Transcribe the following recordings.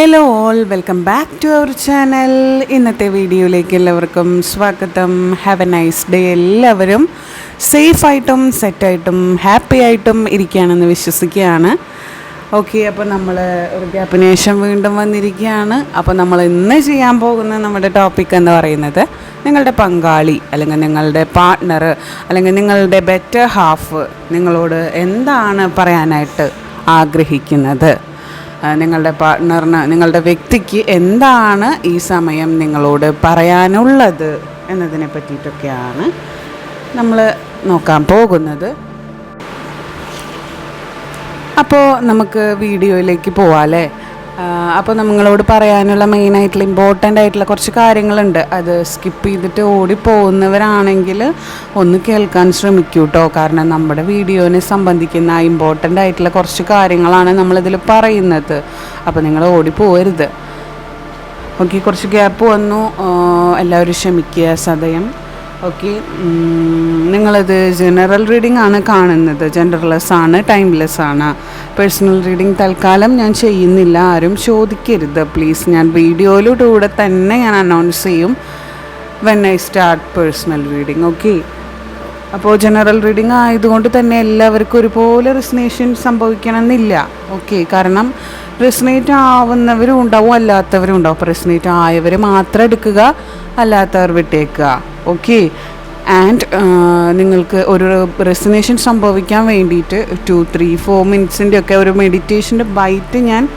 Hello all welcome back to our channel ഇന്നത്തെ വീഡിയോയിലേക്ക് എല്ലാവർക്കും സ്വാഗതം. ഹാവ് എ നൈസ് ഡേ എല്ലാവരും. സേഫായിട്ടും സെറ്റായിട്ടും ഹാപ്പി ആയിട്ടും ഇരിക്കുകയാണെന്ന് വിശ്വസിക്കുകയാണ്. ഓക്കെ അപ്പോൾ നമ്മൾ ഒരു ഗ്യാപ്പിന് ശേഷം വീണ്ടും വന്നിരിക്കുകയാണ്. അപ്പോൾ നമ്മൾ ഇന്ന് ചെയ്യാൻ പോകുന്ന നമ്മുടെ ടോപ്പിക് എന്ന് പറയുന്നത് നിങ്ങളുടെ പങ്കാളി അല്ലെങ്കിൽ നിങ്ങളുടെ പാർട്ട്ണർ അല്ലെങ്കിൽ നിങ്ങളുടെ ബെറ്റർ ഹാഫ് നിങ്ങളോട് എന്താണ് പറയാനായിട്ട് ആഗ്രഹിക്കുന്നത്? നിങ്ങളുടെ പാർട്ട്ണറിന് നിങ്ങളുടെ വ്യക്തിക്ക് എന്താണ് ഈ സമയം നിങ്ങളോട് പറയാനുള്ളത് എന്നതിനെ പറ്റിയിട്ടൊക്കെയാണ് നമ്മൾ നോക്കാൻ പോകുന്നത്. അപ്പോൾ നമുക്ക് വീഡിയോയിലേക്ക് പോവാം അപ്പോൾ നമ്മളോട് പറയാനുള്ള മെയിനായിട്ടുള്ള ഇമ്പോർട്ടന്റ് ആയിട്ടുള്ള കുറച്ച് കാര്യങ്ങളുണ്ട്. അത് സ്കിപ്പ് ചെയ്തിട്ട് ഓടി പോകുന്നവരാണെങ്കിൽ ഒന്ന് കേൾക്കാൻ ശ്രമിക്കൂ കേട്ടോ കാരണം നമ്മുടെ വീഡിയോനെ സംബന്ധിക്കുന്ന ഇമ്പോർട്ടന്റ് ആയിട്ടുള്ള കുറച്ച് കാര്യങ്ങളാണ് നമ്മളിതിൽ പറയുന്നത്. അപ്പോൾ നിങ്ങൾ ഓടി പോകരുത് ഓക്കെ കുറച്ച് ഗ്യാപ്പ് വന്നു. എല്ലാവരും ക്ഷമിക്കുക സദയം. ഓക്കെ നിങ്ങളത് ജനറൽ റീഡിംഗ് ആണ് കാണുന്നത്. ജെൻഡർലെസ് ആണ് ടൈംലെസ് ആണ്. പേഴ്സണൽ റീഡിംഗ് തൽക്കാലം ഞാൻ ചെയ്യുന്നില്ല ആരും ചോദിക്കരുത്. പ്ലീസ് ഞാൻ വീഡിയോയിലൂടെ തന്നെ ഞാൻ അനൗൺസ് ചെയ്യും when I start personal reading okay അപ്പോൾ ജനറൽ റീഡിംഗ് ആയതുകൊണ്ട് തന്നെ എല്ലാവർക്കും ഒരുപോലെ റിസനേഷൻ സംഭവിക്കണമെന്നില്ല ഓക്കെ കാരണം റിസനേറ്റ് ആവുന്നവരും ഉണ്ടാവും അല്ലാത്തവരും ഉണ്ടാവും. അപ്പോൾ റിസനേറ്റ് ആയവർ മാത്രം എടുക്കുക അല്ലാത്തവർ വിട്ടേക്കുക. ഓക്കെ ആൻഡ് നിങ്ങൾക്ക് ഒരു റെസിനേഷൻ സംഭവിക്കാൻ വേണ്ടിയിട്ട് ടു ത്രീ ഫോർ മിനിറ്റ്സിന്റെ ഒക്കെ ഒരു മെഡിറ്റേഷന്റെ ബൈറ്റ് ഞാൻ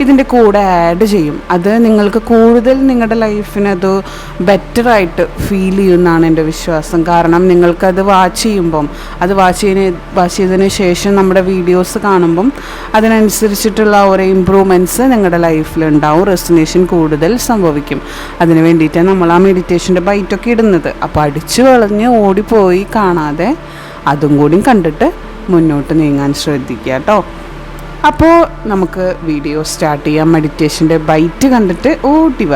ഇതിന്റെ കൂടെ ആഡ് ചെയ്യും. അത് നിങ്ങൾക്ക് കൂടുതൽ നിങ്ങളുടെ ലൈഫിന് അത് ബെറ്ററായിട്ട് ഫീൽ ചെയ്യുമെന്നാണ് എന്റെ വിശ്വാസം. കാരണം നിങ്ങൾക്കത് വാച്ച് ചെയ്യുമ്പം അത് വാച്ച് ചെയ്യുന്ന വാച്ച് ചെയ്തതിന് ശേഷം നമ്മുടെ വീഡിയോസ് കാണുമ്പം അതിനനുസരിച്ചിട്ടുള്ള ഓരോ ഇമ്പ്രൂവ്മെന്റ്സ് നിങ്ങളുടെ ലൈഫിൽ ഉണ്ടാവും. റെസിനേഷൻ കൂടുതൽ സംഭവിക്കും. അതിന് വേണ്ടിയിട്ടാണ് നമ്മൾ ആ മെഡിറ്റേഷന്റെ ബൈറ്റൊക്കെ ഇടുന്നത്. അപ്പോൾ അടിച്ചു വളഞ്ഞ് ഓടിപ്പോയി കാണാതെ അതും കൂടി കണ്ടിട്ട് മുന്നോട്ട് നീങ്ങാൻ ശ്രദ്ധിക്കുക കേട്ടോ. അപ്പോൾ നമുക്ക് വീഡിയോ സ്റ്റാർട്ട് ചെയ്യാം. മെഡിറ്റേഷന്റെ ബൈറ്റ് കണ്ടിട്ട് ഓട്ടി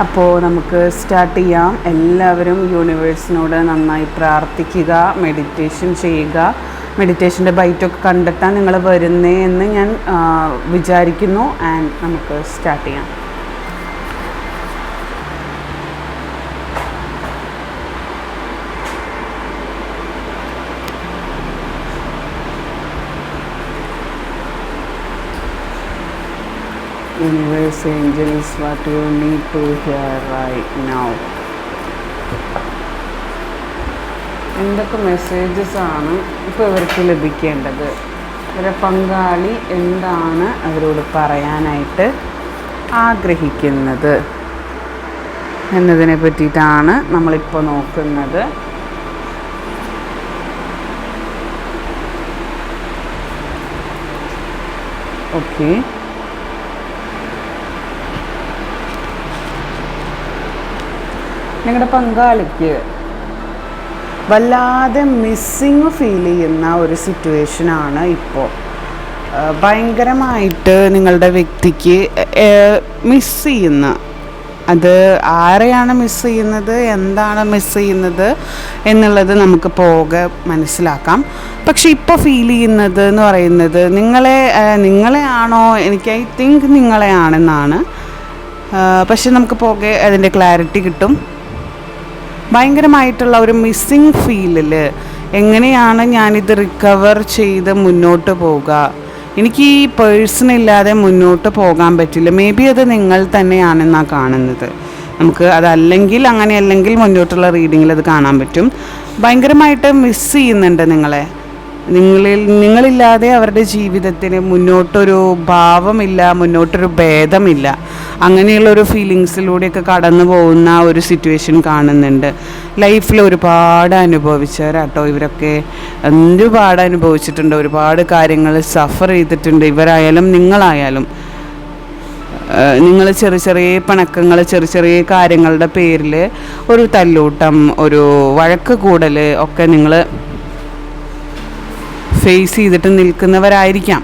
അപ്പോൾ നമുക്ക് സ്റ്റാർട്ട് ചെയ്യാം. എല്ലാവരും യൂണിവേഴ്സിനോട് നന്നായി പ്രാർത്ഥിക്കുക മെഡിറ്റേഷൻ ചെയ്യുക. മെഡിറ്റേഷന്റെ ബൈറ്റൊക്കെ കണ്ടെത്താൻ നിങ്ങൾ വരുന്നേ എന്ന് ഞാൻ വിചാരിക്കുന്നു. ആൻഡ് നമുക്ക് സ്റ്റാർട്ട് ചെയ്യാം. Universe angels what you need to hear right now. എന്തൊക്കെ മെസ്സേജസ് ആണ് ഇപ്പോൾ ഇവർക്ക് ലഭിക്കേണ്ടത്? ഇവരെ പങ്കാളി എന്താണ് അവരോട് പറയാനായിട്ട് ആഗ്രഹിക്കുന്നത്? എന്നതിനെ പറ്റിയിട്ടാണ് നമ്മളിപ്പോൾ നോക്കുന്നത്. ഓക്കെ നിങ്ങളുടെ പങ്കാളിക്ക് വല്ലാതെ മിസ്സിങ് ഫീൽ ചെയ്യുന്ന ഒരു സിറ്റുവേഷനാണ് ഇപ്പോൾ ഭയങ്കരമായിട്ട് നിങ്ങളുടെ വ്യക്തിക്ക് മിസ് ചെയ്യുന്ന അത് ആരെയാണ് മിസ് ചെയ്യുന്നത് എന്താണ് മിസ് ചെയ്യുന്നത് എന്നുള്ളത് നമുക്ക് പോകെ മനസ്സിലാക്കാം. പക്ഷെ ഇപ്പോൾ ഫീൽ ചെയ്യുന്നത് എന്ന് പറയുന്നത് നിങ്ങളെ നിങ്ങളെയാണോ എനിക്ക് ഐ തിങ്ക് നിങ്ങളെ ആണെന്നാണ് പക്ഷെ നമുക്ക് പോകെ അതിന്റെ ക്ലാരിറ്റി കിട്ടും. ഭയങ്കരമായിട്ടുള്ള ഒരു മിസ്സിങ് ഫീലിൽ എങ്ങനെയാണ് ഞാനിത് റിക്കവർ ചെയ്ത് മുന്നോട്ട് പോവുക? എനിക്ക് ഈ പേഴ്സണില്ലാതെ മുന്നോട്ട് പോകാൻ പറ്റില്ല. മേ ബി അത് നിങ്ങൾ തന്നെയാണെന്നാണ് കാണുന്നത്. നമുക്ക് അതല്ലെങ്കിൽ അങ്ങനെയല്ലെങ്കിൽ മുന്നോട്ടുള്ള റീഡിങ്ങിൽ അത് കാണാൻ പറ്റും. ഭയങ്കരമായിട്ട് മിസ് ചെയ്യുന്നുണ്ട് നിങ്ങളെ. നിങ്ങളിൽ നിങ്ങളില്ലാതെ അവരുടെ ജീവിതത്തിന് മുന്നോട്ടൊരു ഭാവമില്ല മുന്നോട്ടൊരു ഭേദമില്ല. അങ്ങനെയുള്ളൊരു ഫീലിങ്സിലൂടെയൊക്കെ കടന്നു പോകുന്ന ഒരു സിറ്റുവേഷൻ കാണുന്നുണ്ട്. ലൈഫിൽ ഒരുപാട് അനുഭവിച്ചവരാട്ടോ. ഇവരൊക്കെ ഒരുപാട് അനുഭവിച്ചിട്ടുണ്ട്. ഒരുപാട് കാര്യങ്ങൾ സഫർ ചെയ്തിട്ടുണ്ട്. ഇവരായാലും നിങ്ങളായാലും. നിങ്ങൾ ചെറിയ ചെറിയ പിണക്കങ്ങൾ ചെറിയ ചെറിയ കാര്യങ്ങളുടെ പേരിൽ ഒരു തല്ലൂട്ടം ഒരു വഴക്ക് കൂടൽ ഒക്കെ നിങ്ങൾ ഫേസ് ചെയ്തിട്ട് നിൽക്കുന്നവരായിരിക്കാം.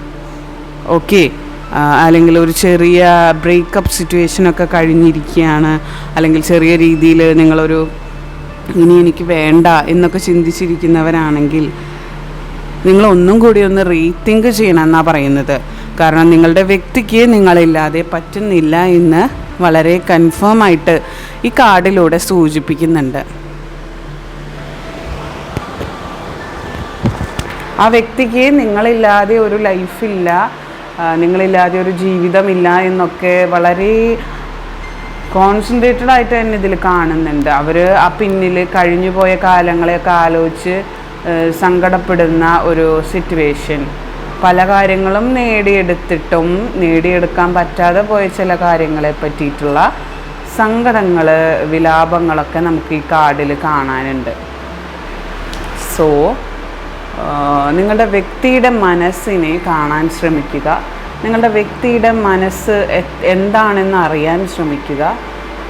ഓക്കെ അല്ലെങ്കിൽ ഒരു ചെറിയ ബ്രേക്കപ്പ് സിറ്റുവേഷനൊക്കെ കഴിഞ്ഞിരിക്കുകയാണ്. അല്ലെങ്കിൽ ചെറിയ രീതിയിൽ നിങ്ങളൊരു ഇനി എനിക്ക് വേണ്ട എന്നൊക്കെ ചിന്തിച്ചിരിക്കുന്നവരാണെങ്കിൽ നിങ്ങൾ ഒന്നും കൂടി ഒന്ന് റീതിങ്ക് ചെയ്യണമെന്നാണ് പറയുന്നത്. കാരണം നിങ്ങളുടെ വ്യക്തിക്ക് നിങ്ങളില്ലാതെ പറ്റുന്നില്ല എന്ന് വളരെ കൺഫേം ആയിട്ട് ഈ കാർഡിലൂടെ സൂചിപ്പിക്കുന്നുണ്ട്. ആ വ്യക്തിക്ക് നിങ്ങളില്ലാതെ ഒരു ലൈഫില്ല നിങ്ങളില്ലാതെ ഒരു ജീവിതമില്ല എന്നൊക്കെ വളരെ കോൺസെൻട്രേറ്റഡ് ആയിട്ട് തന്നെ ഇതിൽ കാണുന്നുണ്ട്. അവർ ആ പിന്നിൽ കഴിഞ്ഞു പോയ കാലങ്ങളെയൊക്കെ ആലോചിച്ച് സങ്കടപ്പെടുന്ന ഒരു സിറ്റുവേഷൻ പല കാര്യങ്ങളും നേടിയെടുത്തിട്ടും നേടിയെടുക്കാൻ പറ്റാതെ പോയ ചില കാര്യങ്ങളെ പറ്റിയിട്ടുള്ള സങ്കടങ്ങൾ വിലാപങ്ങളൊക്കെ നമുക്ക് ഈ കാർഡിൽ കാണാനുണ്ട്. സോ നിങ്ങളുടെ വ്യക്തിയുടെ മനസ്സിനെ കാണാൻ ശ്രമിക്കുക. നിങ്ങളുടെ വ്യക്തിയുടെ മനസ്സ് എന്താണെന്ന് അറിയാൻ ശ്രമിക്കുക.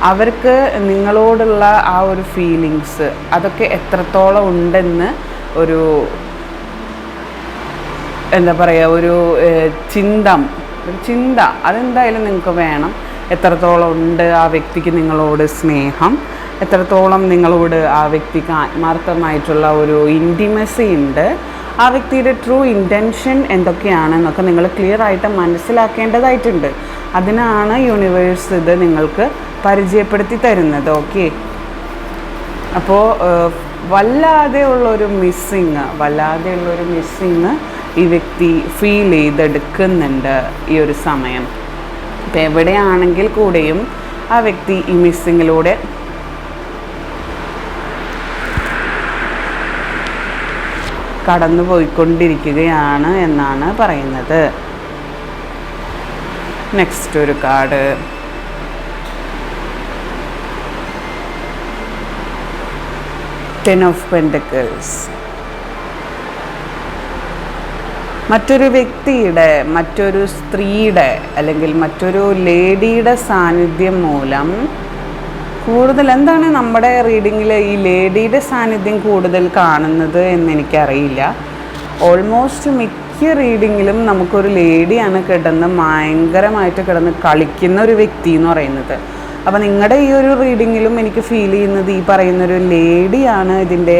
അവർക്ക് നിങ്ങളോടുള്ള ആ ഒരു ഫീലിങ്സ് അതൊക്കെ എത്രത്തോളം ഉണ്ടെന്ന് ഒരു എന്താ പറയുക ഒരു ചിന്തം ഒരു ചിന്ത അതെന്തായാലും നിങ്ങൾക്ക് വേണം. എത്രത്തോളം ഉണ്ട് ആ വ്യക്തിക്ക് നിങ്ങളോട് സ്നേഹം. എത്രത്തോളം നിങ്ങളോട് ആ വ്യക്തിക്ക് ആത്മാർത്ഥമായിട്ടുള്ള ഒരു ഇന്റിമസി ഉണ്ട് ആ വ്യക്തിയുടെ ട്രൂ ഇന്റൻഷൻ എന്തൊക്കെയാണെന്നൊക്കെ നിങ്ങൾ ക്ലിയർ ആയിട്ട് മനസ്സിലാക്കേണ്ടതായിട്ടുണ്ട്. അതിനാണ് യൂണിവേഴ്സ് ഇത് നിങ്ങൾക്ക് പരിചയപ്പെടുത്തി തരുന്നത് ഓക്കെ അപ്പോൾ വല്ലാതെ ഉള്ളൊരു മിസ്സിങ് വല്ലാതെ ഉള്ളൊരു മിസ്സിങ് ഈ വ്യക്തി ഫീൽ ചെയ്തെടുക്കുന്നുണ്ട് ഈ ഒരു സമയം. ഇപ്പം എവിടെയാണെങ്കിൽ കൂടെയും ആ വ്യക്തി ഈ മിസ്സിങ്ങിലൂടെ കടന്നു പോയിക്കൊണ്ടിരിക്കുകയാണ് എന്നാണ് പറയുന്നത്. നെക്സ്റ്റ് ഒരു കാർഡ് ടെൻ ഓഫ് പെൻഡക്കിൾസ് മറ്റൊരു വ്യക്തിയുടെ മറ്റൊരു സ്ത്രീയുടെ അല്ലെങ്കിൽ മറ്റൊരു ലേഡിയുടെ സാന്നിധ്യം മൂലം കൂടുതൽ എന്താണ് നമ്മുടെ റീഡിങ്ങിൽ ഈ ലേഡിയുടെ സാന്നിധ്യം കൂടുതൽ കാണുന്നത് എന്ന് എനിക്കറിയില്ല ഓൾമോസ്റ്റ് മിക്ക റീഡിങ്ങിലും നമുക്കൊരു ലേഡിയാണ് കിടന്ന് ഭയങ്കരമായിട്ട് കിടന്ന് കളിക്കുന്ന ഒരു വ്യക്തി എന്ന് പറയുന്നത്. അപ്പോൾ നിങ്ങളുടെ ഈ ഒരു റീഡിങ്ങിലും എനിക്ക് ഫീൽ ചെയ്യുന്നത് ഈ പറയുന്നൊരു ലേഡിയാണ് ഇതിന്റെ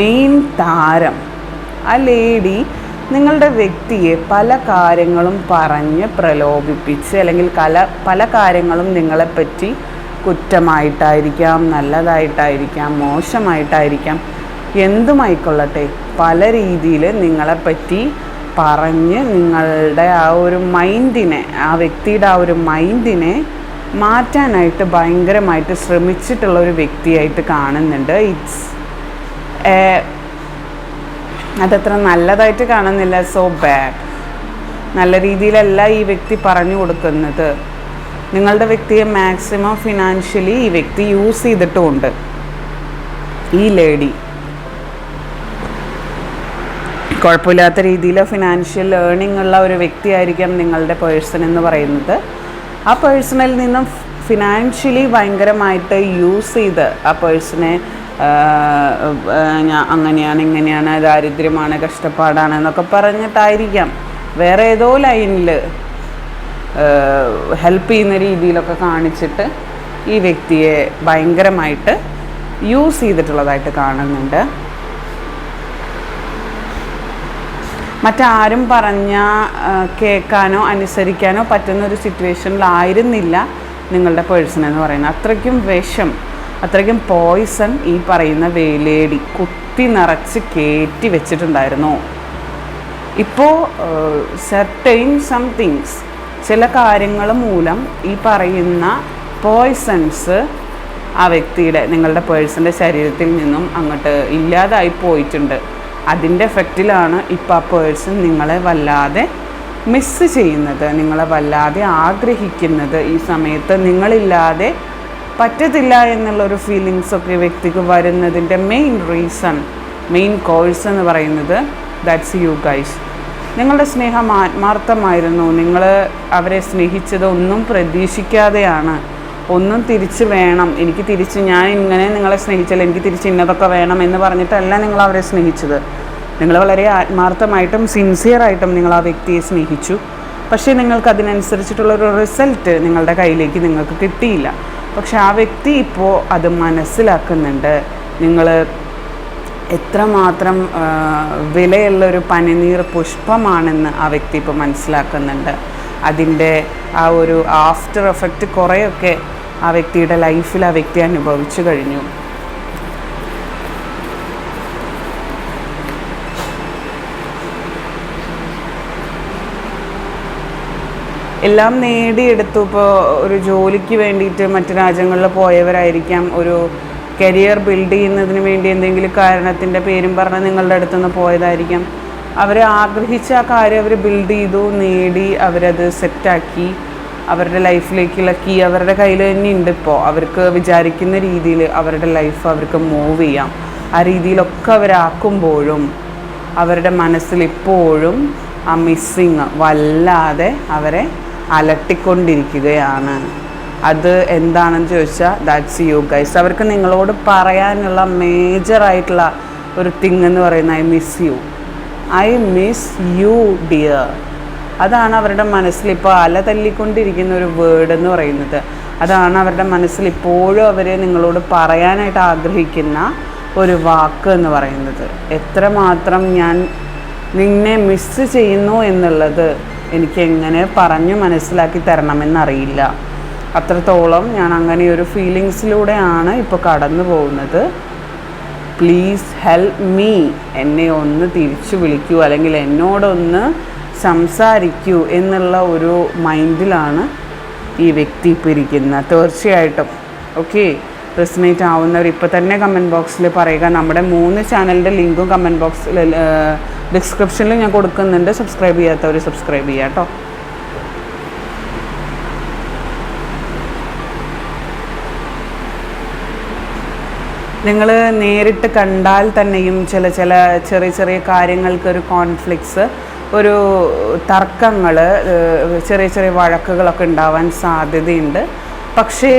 മെയിൻ താരം. ആ ലേഡി നിങ്ങളുടെ വ്യക്തിയെ പല കാര്യങ്ങളും പറഞ്ഞ് പ്രലോഭിപ്പിച്ച് അല്ലെങ്കിൽ കല പല കാര്യങ്ങളും നിങ്ങളെപ്പറ്റി കുറ്റമായിട്ടായിരിക്കാം നല്ലതായിട്ടായിരിക്കാം മോശമായിട്ടായിരിക്കാം എന്തുമായിക്കൊള്ളട്ടെ? പല രീതിയിൽ നിങ്ങളെപ്പറ്റി പറഞ്ഞ് നിങ്ങളുടെ ആ ഒരു മൈൻഡിനെ ആ വ്യക്തിയുടെ ആ ഒരു മൈൻഡിനെ മാറ്റാനായിട്ട് ഭയങ്കരമായിട്ട് ശ്രമിച്ചിട്ടുള്ള ഒരു വ്യക്തിയായിട്ട് കാണുന്നുണ്ട്. ഇറ്റ്സ് അതത്ര നല്ലതായിട്ട് കാണുന്നില്ല. സോ ബാഡ് നല്ല രീതിയിലല്ല ഈ വ്യക്തി പറഞ്ഞു കൊടുക്കുന്നത്. നിങ്ങളുടെ വ്യക്തിയെ മാക്സിമം ഫിനാൻഷ്യലി ഈ വ്യക്തി യൂസ് ചെയ്തിട്ടുമുണ്ട്. ഈ ലേഡി കുഴപ്പമില്ലാത്ത രീതിയിൽ ഫിനാൻഷ്യൽ ഏർണിംഗ് ഉള്ള ഒരു വ്യക്തിയായിരിക്കാം നിങ്ങളുടെ പേഴ്സൺ എന്ന് പറയുന്നത്. ആ പേഴ്സണിൽ നിന്നും ഫിനാൻഷ്യലി ഭയങ്കരമായിട്ട് യൂസ് ചെയ്ത് ആ പേഴ്സണെ ഞാൻ അങ്ങനെയാണ് ഇങ്ങനെയാണ് ദാരിദ്ര്യമാണ് കഷ്ടപ്പാടാണ് എന്നൊക്കെ പറഞ്ഞിട്ടായിരിക്കാം. വേറെ ഏതോ ലൈനിൽ ഹെൽപ്പ് ചെയ്യുന്ന രീതിയിലൊക്കെ കാണിച്ചിട്ട് ഈ വ്യക്തിയെ ഭയങ്കരമായിട്ട് യൂസ് ചെയ്തിട്ടുള്ളതായിട്ട് കാണുന്നുണ്ട്. മറ്റാരും പറഞ്ഞ കേൾക്കാനോ അനുസരിക്കാനോ പറ്റുന്ന ഒരു സിറ്റുവേഷനിലായിരുന്നില്ല നിങ്ങളുടെ പേഴ്സൺ എന്ന് പറയുന്നത്. അത്രയ്ക്കും വിഷം അത്രയ്ക്കും പോയിസൺ ഈ പറയുന്ന വേലേടി കുത്തി നിറച്ച് കയറ്റി വെച്ചിട്ടുണ്ടായിരുന്നു. ഇപ്പോൾ സെർട്ടൈൻ സംതിങ്സ് ചില കാര്യങ്ങൾ മൂലം ഈ പറയുന്ന പോയ്സൺസ് ആ വ്യക്തിയുടെ നിങ്ങളുടെ പേഴ്സന്റെ ശരീരത്തിൽ നിന്നും അങ്ങോട്ട് ഇല്ലാതായി പോയിട്ടുണ്ട്. അതിന്റെ എഫക്റ്റിലാണ് ഇപ്പോൾ ആ പേഴ്സൺ നിങ്ങളെ വല്ലാതെ മിസ്സ് ചെയ്യുന്നത് നിങ്ങളെ വല്ലാതെ ആഗ്രഹിക്കുന്നത്. ഈ സമയത്ത് നിങ്ങളില്ലാതെ പറ്റത്തില്ല എന്നുള്ളൊരു ഫീലിങ്സൊക്കെ വ്യക്തിക്ക് വരുന്നതിന്റെ മെയിൻ റീസൺ മെയിൻ കോഴ്സ് എന്ന് പറയുന്നത് ദാറ്റ്സ് യു ഗൈസ് നിങ്ങളുടെ സ്നേഹം ആത്മാർത്ഥമായിരുന്നു. നിങ്ങൾ അവരെ സ്നേഹിച്ചത് ഒന്നും പ്രതീക്ഷിക്കാതെയാണ്. ഒന്നും തിരിച്ച് വേണം. എനിക്ക് തിരിച്ച് ഞാൻ ഇങ്ങനെ നിങ്ങളെ സ്നേഹിച്ചാൽ എനിക്ക് തിരിച്ച് ഇന്നതൊക്കെ വേണം എന്ന് പറഞ്ഞിട്ടല്ല നിങ്ങൾ അവരെ സ്നേഹിച്ചത്. നിങ്ങൾ വളരെ ആത്മാർത്ഥമായിട്ടും സിൻസിയറായിട്ടും നിങ്ങൾ ആ വ്യക്തിയെ സ്നേഹിച്ചു. പക്ഷേ നിങ്ങൾക്ക് അതിനനുസരിച്ചിട്ടുള്ളൊരു റിസൾട്ട് നിങ്ങളുടെ കയ്യിലേക്ക് നിങ്ങൾക്ക് കിട്ടിയില്ല. പക്ഷെ ആ വ്യക്തി ഇപ്പോൾ അത് മനസ്സിലാക്കുന്നുണ്ട്. നിങ്ങൾ എത്രമാത്രം വിലയുള്ളൊരു പനിനീർ പുഷ്പമാണെന്ന് ആ വ്യക്തി ഇപ്പോൾ മനസ്സിലാക്കുന്നുണ്ട്. അതിന്റെ ആ ഒരു ആഫ്റ്റർ എഫക്റ്റ് കുറേയൊക്കെ ആ വ്യക്തിയുടെ ലൈഫിൽ ആ വ്യക്തി അനുഭവിച്ചു കഴിഞ്ഞു. എല്ലാം നേടിയെടുത്തു. ഇപ്പോൾ ഒരു ജോലിക്ക് വേണ്ടിയിട്ട് മറ്റു രാജ്യങ്ങളിൽ പോയവരായിരിക്കാം. ഒരു കരിയർ ബിൽഡ് ചെയ്യുന്നതിന് വേണ്ടി എന്തെങ്കിലും കാരണത്തിന്റെ പേരും പറഞ്ഞ് നിങ്ങളുടെ അടുത്തുനിന്ന് പോയതായിരിക്കാം. അവർ ആഗ്രഹിച്ച ആ കാര്യം അവർ ബിൽഡ് ചെയ്തു നേടി അവരത് സെറ്റാക്കി അവരുടെ ലൈഫിലേക്കുള്ള കീ അവരുടെ കയ്യിൽ തന്നെ ഉണ്ട് ഇപ്പോൾ അവർക്ക് വിചാരിക്കുന്ന രീതിയിൽ അവരുടെ ലൈഫ് അവർക്ക് മൂവ് ചെയ്യാം. ആ രീതിയിലൊക്കെ അവരാക്കുമ്പോഴും അവരുടെ മനസ്സിൽ ഇപ്പോഴും ആ മിസ്സിങ് വല്ലാതെ അവരെ അലട്ടിക്കൊണ്ടിരിക്കുകയാണ്. അത് എന്താണെന്ന് ചോദിച്ചാൽ ദാറ്റ്സ് യു ഗൈസ് അവർക്ക് നിങ്ങളോട് പറയാനുള്ള മേജറായിട്ടുള്ള ഒരു തിങ് എന്ന് പറയുന്നത് I miss you I miss you dear അതാണ് അവരുടെ മനസ്സിൽ ഇപ്പോൾ അല തല്ലിക്കൊണ്ടിരിക്കുന്ന ഒരു വേർഡ് എന്ന് പറയുന്നത്. അതാണ് അവരുടെ മനസ്സിൽ ഇപ്പോഴും അവർ നിങ്ങളോട് പറയാനായിട്ട് ആഗ്രഹിക്കുന്ന ഒരു വാക്ക് എന്ന് പറയുന്നത്. എത്രമാത്രം ഞാൻ നിന്നെ മിസ് ചെയ്യുന്നു എന്നുള്ളത് എനിക്ക് എങ്ങനെ പറഞ്ഞു മനസ്സിലാക്കി തരണമെന്നറിയില്ല. അത്രത്തോളം ഞാൻ അങ്ങനെ ഒരു ഫീലിങ്സിലൂടെയാണ് ഇപ്പോൾ കടന്നു പോകുന്നത്. പ്ലീസ് ഹെൽപ്പ് മീ എന്നെ ഒന്ന് തിരിച്ചു വിളിക്കൂ അല്ലെങ്കിൽ എന്നോടൊന്ന് സംസാരിക്കൂ എന്നുള്ള ഒരു മൈൻഡിലാണ് ഈ വ്യക്തി ഇപ്പോൾ ഇരിക്കുന്നത്. തീർച്ചയായിട്ടും. ഓക്കെ റെസിനേറ്റ് ആവുന്നവർ ഇപ്പോൾ തന്നെ കമന്റ് ബോക്സിൽ പറയുക. നമ്മുടെ മൂന്ന് ചാനലിന്റെ ലിങ്കും കമന്റ് ബോക്സിൽ ഡിസ്ക്രിപ്ഷനിൽ ഞാൻ കൊടുക്കുന്നുണ്ട്. സബ്സ്ക്രൈബ് ചെയ്യാത്തവർ സബ്സ്ക്രൈബ് ചെയ്യാം കേട്ടോ നിങ്ങൾ നേരിട്ട് കണ്ടാൽ തന്നെയും ചില ചില ചെറിയ ചെറിയ കാര്യങ്ങൾക്ക് ഒരു കോൺഫ്ലിക്ട്സ് ഒരു തർക്കങ്ങൾ ചെറിയ ചെറിയ വഴക്കുകളൊക്കെ ഉണ്ടാവാൻ സാധ്യതയുണ്ട്. പക്ഷേ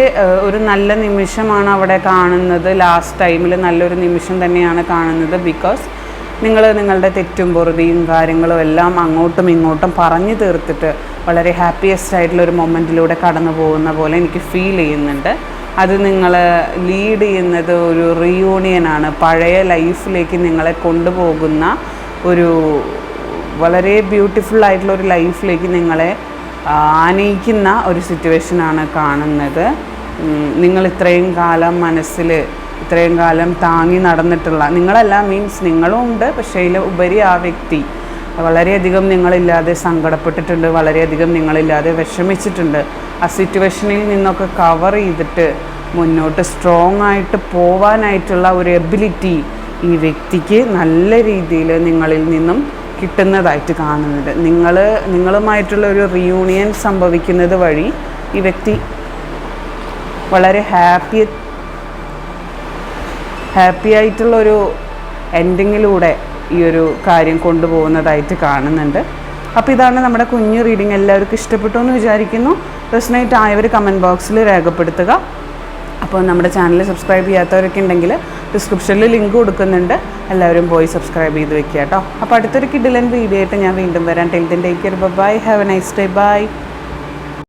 ഒരു നല്ല നിമിഷമാണ് അവിടെ കാണുന്നത്. ലാസ്റ്റ് ടൈമിൽ നല്ലൊരു നിമിഷം തന്നെയാണ് കാണുന്നത് ബിക്കോസ് നിങ്ങൾ നിങ്ങളുടെ തെറ്റും പൊറുതിയും കാര്യങ്ങളും എല്ലാം അങ്ങോട്ടും ഇങ്ങോട്ടും പറഞ്ഞു തീർത്തിട്ട് വളരെ ഹാപ്പിയസ്റ്റ് ആയിട്ടുള്ള ഒരു മൊമെന്റിലൂടെ കടന്നു പോകുന്ന പോലെ എനിക്ക് ഫീൽ ചെയ്യുന്നുണ്ട്. അത് നിങ്ങൾ ലീഡ് ചെയ്യുന്നത് ഒരു റിയൂണിയനാണ് പഴയ ലൈഫിലേക്ക് നിങ്ങളെ കൊണ്ടുപോകുന്ന ഒരു വളരെ ബ്യൂട്ടിഫുൾ ആയിട്ടുള്ള ഒരു ലൈഫിലേക്ക് നിങ്ങളെ ആനയിക്കുന്ന ഒരു സിറ്റുവേഷനാണ് കാണുന്നത്. നിങ്ങൾ ഇത്രയും കാലം മനസ്സിൽ ഇത്രയും കാലം താങ്ങി നടന്നിട്ടുള്ള നിങ്ങളല്ല മീൻസ് നിങ്ങളും ഉണ്ട് പക്ഷേ ഇതിൽ ഉപരി ആ വ്യക്തി വളരെയധികം നിങ്ങളില്ലാതെ സങ്കടപ്പെട്ടിട്ടുണ്ട് വളരെയധികം നിങ്ങളില്ലാതെ വിഷമിച്ചിട്ടുണ്ട്. ആ സിറ്റുവേഷനിൽ നിന്നൊക്കെ കവർ ചെയ്തിട്ട് മുന്നോട്ട് സ്ട്രോങ് ആയിട്ട് പോവാനായിട്ടുള്ള ഒരു എബിലിറ്റി ഈ വ്യക്തിക്ക് നല്ല രീതിയിൽ നിങ്ങളിൽ നിന്നും കിട്ടുന്നതായിട്ട് കാണുന്നുണ്ട്. നിങ്ങൾ നിങ്ങളുമായിട്ടുള്ള ഒരു റിയൂണിയൻ സംഭവിക്കുന്നത് വഴി ഈ വ്യക്തി വളരെ ഹാപ്പി ഹാപ്പി ആയിട്ടുള്ളൊരു എൻഡിങ്ങിലൂടെ ഈ ഒരു കാര്യം കൊണ്ടുപോകുന്നതായിട്ട് കാണുന്നുണ്ട്. അപ്പോൾ ഇതാണ് നമ്മുടെ കുഞ്ഞു റീഡിങ് എല്ലാവർക്കും ഇഷ്ടപ്പെട്ടു എന്ന് വിചാരിക്കുന്നു. പ്രശ്നമായിട്ട് ആയവർ കമന്റ് ബോക്സിൽ രേഖപ്പെടുത്തുക. അപ്പോൾ നമ്മുടെ ചാനൽ സബ്സ്ക്രൈബ് ചെയ്യാത്തവരൊക്കെ ഉണ്ടെങ്കിൽ ഡിസ്ക്രിപ്ഷനിൽ ലിങ്ക് കൊടുക്കുന്നുണ്ട്. എല്ലാവരും പോയി സബ്സ്ക്രൈബ് ചെയ്ത് വെക്കുക കേട്ടോ. അപ്പോൾ അടുത്തൊരു കിഡിലൻ വീഡിയോ ആയിട്ട് ഞാൻ വീണ്ടും വരാം. Till then take care bye have a nice day bye